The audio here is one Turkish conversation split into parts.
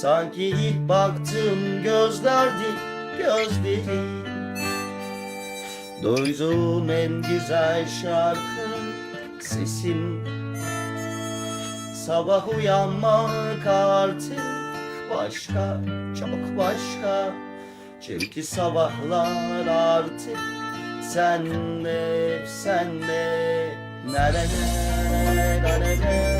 Sanki ilk baktığım gözlerdi gözlerin Duyduğum en güzel şarkı sesin Sabah uyanmak artık başka, çok başka. Çünkü sabahlar artık senle, senle. Nerede, nerede, nerede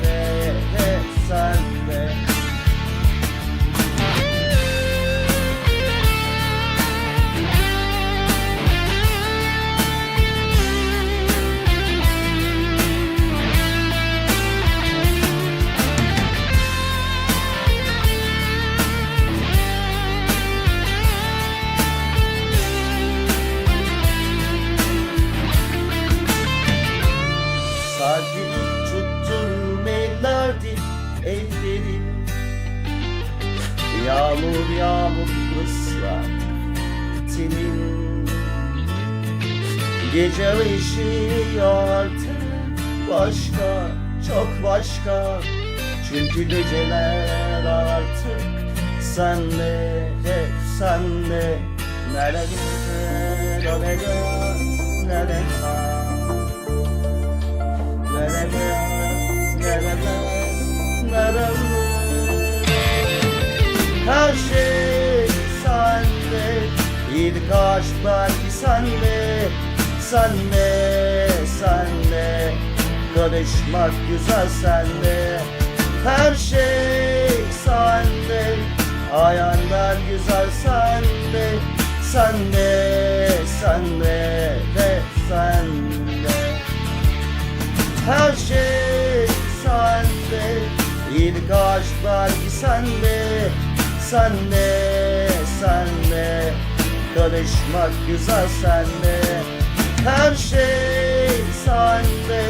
ellerin Yağmur yağmur ıslak tenin Gece ışığı artık başka çok başka. Çünkü geceler artık senle hep senle. Nerede nerede nerede her şey sende İlk aşk belki sende Sende, sende Karışmak güzel sende Her şey sende Hayaller güzel sende Sende, sende ve sende her şey İlk aşk belki sende Sende, sende. Karışmak güzel sende Her şey sende.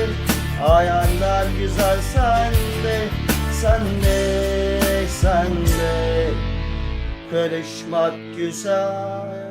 Hayaller güzel sende Sende, sende. Karışmak güzel